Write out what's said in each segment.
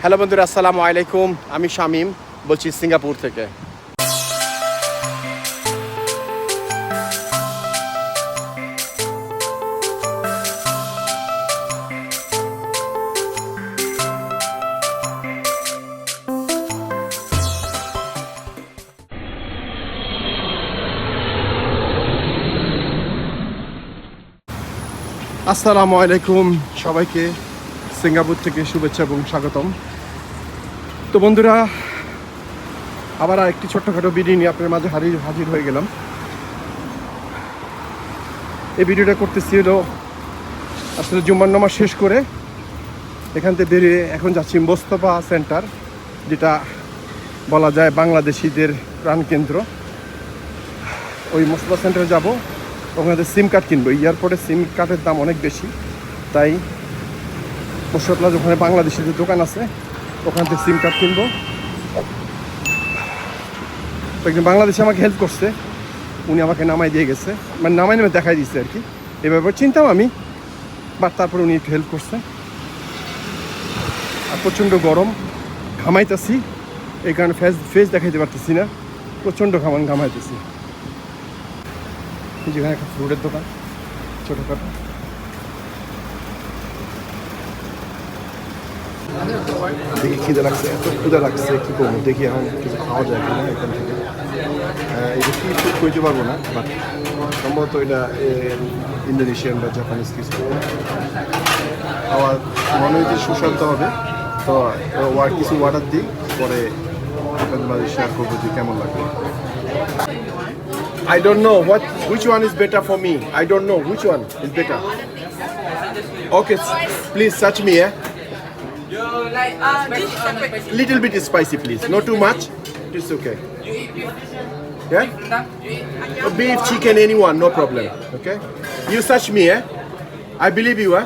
Hello বন্ধুরা আসসালামু আলাইকুম। আমি শামিম বলছি সিঙ্গাপুর থেকে। আসসালামু আলাইকুম সবাইকে। সিঙ্গাপুর থেকে শুভেচ্ছা এবং স্বাগতম। তো বন্ধুরা, আবার একটি ছোট্টখাটো ভিডিও নিয়ে আপনার মাঝে হাজির হাজির হয়ে গেলাম। এই ভিডিওটা করতেছি হলো আসলে জুম্মার নামাজ শেষ করে এখান থেকে বেরিয়ে এখন যাচ্ছি মোস্তফা সেন্টার, যেটা বলা যায় বাংলাদেশিদের প্রাণকেন্দ্র। ওই মোস্তফা সেন্টারে যাব ওখানে সিম কার্ড কিনবো। এয়ারপোর্টে সিম কার্ডের দাম অনেক বেশি, তাই মোস্তফা প্লাজা ওখানে বাংলাদেশের যে দোকান আছে, ওখান থেকে সিম কার্ড কিনবো। একজন বাংলাদেশে আমাকে হেল্প করছে, উনি আমাকে নামাই দিয়ে গেছে। মানে নামাই নেমে দেখাই দিচ্ছে আর কি। এ ব্যাপারে চিন্তাম আমি বাট তারপরে উনি একটু হেল্প করছে। আর প্রচণ্ড গরম, ঘামাইতেছি। এই কারণে ফেস ফেস দেখাইতে পারতেছি না। প্রচণ্ড ঘামান ঘামাইতেছি। যেখানে একটা ফ্রুটের দোকান ছোটোখাটো দেখি খিদে লাগছে এত ক্ষুদা লাগছে কী করব দেখি এখন কিছু খাওয়া যায় কিনা এখান থেকে এটা কি ঠিক কইতে পারব না বাট সম্ভবত এটা ইন্দোনেশিয়ান বা জাপানিজ কিছু আবার মনে হচ্ছে সুস্বাদু হবে তো ওয়ার কিছু অর্ডার দিই পরে আপনাদের শেয়ার করব যে কেমন লাগবে I don't know what which one is better for me. I don't know which one is better. Okay, please search me, yeah. You like uh, this separate. Little bit spicy, please. Not too much. It's okay. You eat beef, Yeah. duck, you eat Beef, chicken, anyone, no problem. Okay. You search me, yeah. I believe you, eh?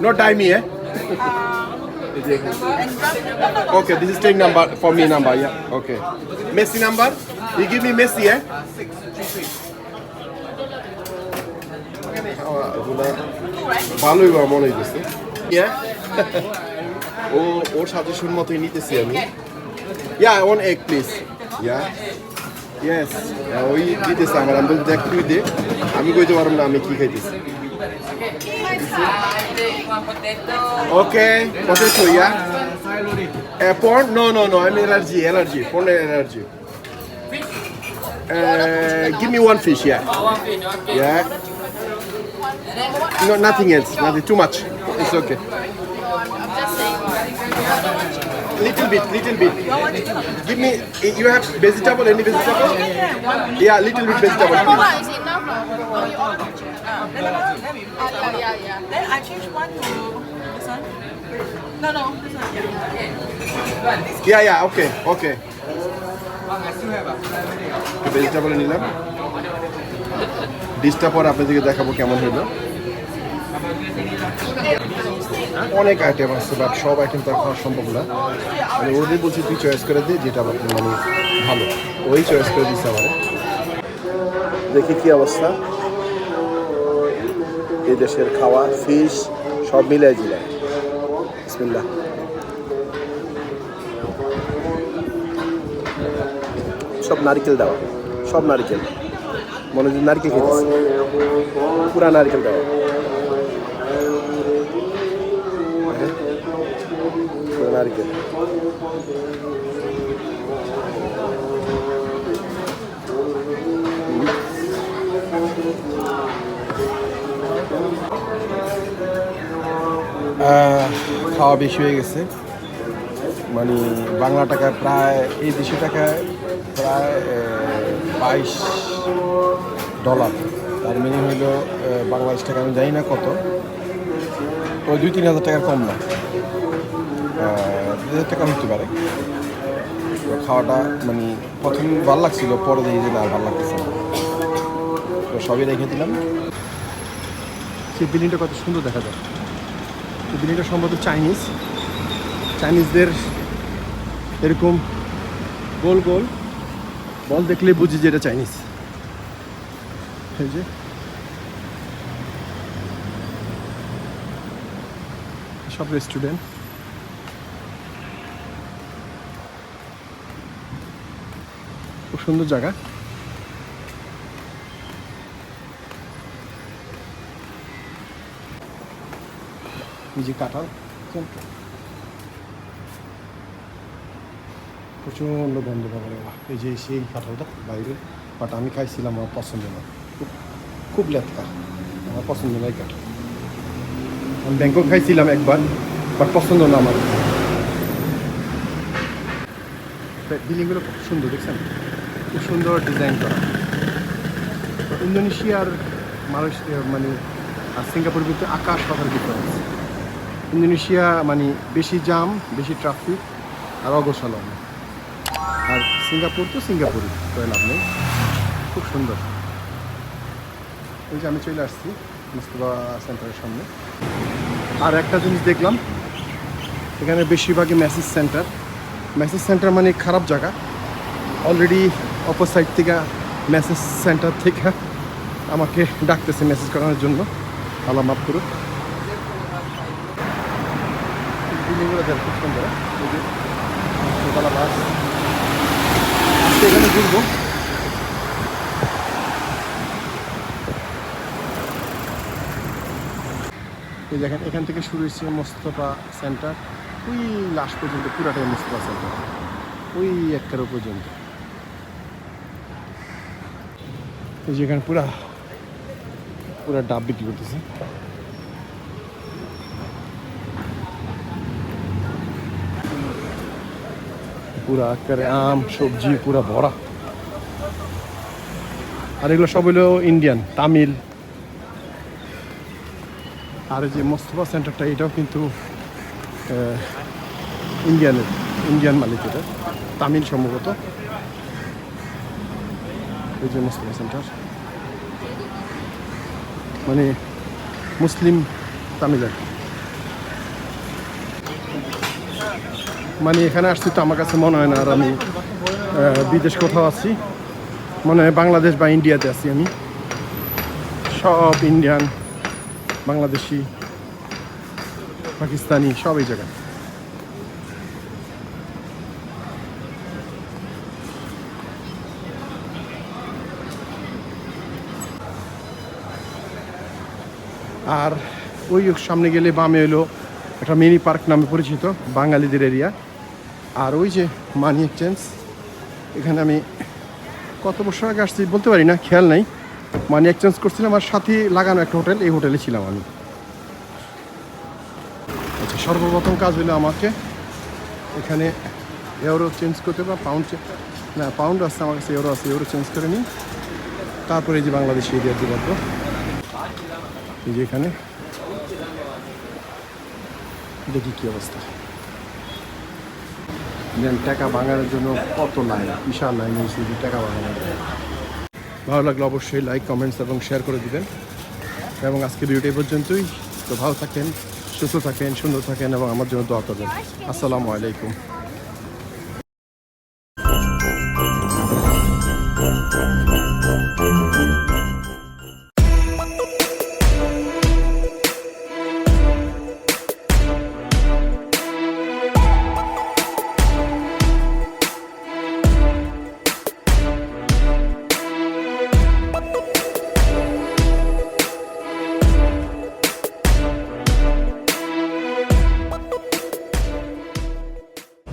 Not die me, eh? Okay, this is take number for me number, yeah. Okay. Messi number. You give me Messi, eh? ভালোই বা মনে হইতেছে Yeah. ও ওর suggestion মতোই নিতেছি আমি yeah one egg please yeah yes ওই দিতেছে আমার আমি বলছি দেখ তুই দে আমি কইতে পারব না আমি কি খাইতেছি one potato. Okay potato yeah prawn no no no আমি allergy allergy prawn allergy give me one fish, yeah. Oh, one fish, okay. Yeah. No, nothing else. Nothing. Too much. It's okay. Little bit, little bit. Give me. You have vegetable? Any vegetable? Yeah, little bit vegetable. What Please. is enough? Oh, you order. Uh, yeah, yeah, yeah. Then I change one to this one. No, no, this one. Yeah. Yeah, yeah. Okay, okay. Vegetable নিলাম ডিশটা পর আপনাদেরকে দেখাবো কেমন হলো অনেক item আছে but সব item তো খাওয়া সম্ভব না। মানে ওদের বলছি তুই চয়েস করে দে, যেটা আপনার মানে ভালো। ওই চয়েস করে দিচ্ছে আমার। দেখি কি অবস্থা। এই দেশের খাওয়া ফিশ সব মিলাই জিলায় বিসমিল্লাহ। সব নারকেল দেওয়া, সব নারকেল। মনে হচ্ছে নারকেল পুরা নারকেল দেওয়া হ্যাঁ, পুরা খাওয়া বেশি হয়ে গেছে। মানে বাংলা টাকা প্রায় এই দেশি টাকায় প্রায় বাইশ ডলার। তার মিনিং হইল আহ, বাংলাদেশ টাকা আমি জানি না কত। ওই দুই তিন হাজার টাকার কম না। হাজার টাকা হতে পারে খাওয়াটা মানে প্রথম ভালো লাগছিল, পরে দেখি যে না ভালো লাগতেছে তো সবই রেখে দিলাম সেই বিল্ডিংটা কত সুন্দর দেখা যায়। এই বিল্ডিংটা সম্ভবত চাইনিজ। চাইনিজদের এরকম গোল গোল বল দেখলে বুঝি যে এটা চাইনিজ। এই যে। সব রেস্টুরেন্ট খুব সুন্দর জায়গা। যে কাঁঠাল? প্রচণ্ড গন্ধ পাবে এই যে সেই কাঁঠালটা বাইরে, বাট আমি খাইছিলাম আমার পছন্দ না। খুব খুব লেটকা আমার পছন্দ নয় কাঁঠাল। আমি ব্যাংকক খাইছিলাম একবার, বাট পছন্দ না আমার। বিল্ডিংগুলো খুব সুন্দর, দেখছেন? খুব সুন্দর ডিজাইন করা। ইন্দোনেশিয়ার মালয়েশিয়া মানে সিঙ্গাপুর ভিতরে আকাশ পাতার ডিফারেন্স ইন্দোনেশিয়া মানে বেশি জাম, বেশি ট্রাফিক আর অগোছালন আর সিঙ্গাপুর তো সিঙ্গাপুরই তো লাভ নেই। খুব সুন্দর। এই যে আমি চলে আসছি মুস্তফা সেন্টারের সামনে। আর একটা জিনিস দেখলাম, এখানে বেশিরভাগই মেসেজ সেন্টার মেসেজ সেন্টার মানে খারাপ জায়গা। অলরেডি অপর সাইড থেকে মেসেজ সেন্টার থেকে আমাকে ডাকতেছে মেসেজ করানোর জন্য। আল্লাহ মাফ করুক। ঘুরবো। এই দেখেন, এখান থেকে শুরু হয়েছে মোস্তফা সেন্টার ওই লাস্ট পর্যন্ত পুরাটাই মোস্তফা সেন্টার ওই একটারও পর্যন্ত। এই যে এখানে পুরা পুরা ডাব বিক্রি করতেছে। পুরা একেবারে আম, সবজি, পুরা ভরা। আর এগুলো সব হলো ইন্ডিয়ান তামিল। আর যে মোস্তফা সেন্টারটা, এটাও কিন্তু ইন্ডিয়ানের ইন্ডিয়ান মালিক এটা তামিল সম্ভবত। সেন্টার। মানে মুসলিম তামিল মানে এখানে আসছি তো আমার কাছে মনে হয় না আর আমি বিদেশ কোথাও আছি। মনে হয় বাংলাদেশ বা ইন্ডিয়াতে আছি আমি। সব ইন্ডিয়ান, বাংলাদেশি, পাকিস্তানি, সব এই জায়গায়। আর ওই সামনে গেলে বামে এলো একটা মিনি পার্ক নামে পরিচিত, বাঙালিদের এরিয়া। আর ওই যে মানি এক্সচেঞ্জ, এখানে আমি কত বছর আগে আসছি বলতে পারি না, খেয়াল নাই। মানি এক্সচেঞ্জ করছিলাম আর সাথে লাগানো একটা হোটেল, এই হোটেলে ছিলাম আমি। আচ্ছা সর্বপ্রথম কাজ হলো আমাকে এখানে ইউরো চেঞ্জ করতে বা পাউন্ড না পাউন্ড আছে, আমার কাছে ইউরো আছে ইউরো চেঞ্জ করে নিই। তারপরে এই যে বাংলাদেশি এরিয়া দিয়ে এই যে এখানে। দেখি কি অবস্থা। দেন টাকা ভাঙানোর জন্য কত লাইন? বিশাল লাইন যে টাকা ভাঙানোর। ভালো লাগলে অবশ্যই লাইক, কমেন্টস এবং শেয়ার করে দিবেন। এবং আজকে ভিডিওটা পর্যন্তই। তো ভালো থাকেন, সুস্থ থাকেন, সুন্দর থাকেন এবং আমার জন্য দোয়া করবেন। আসসালামু আলাইকুম।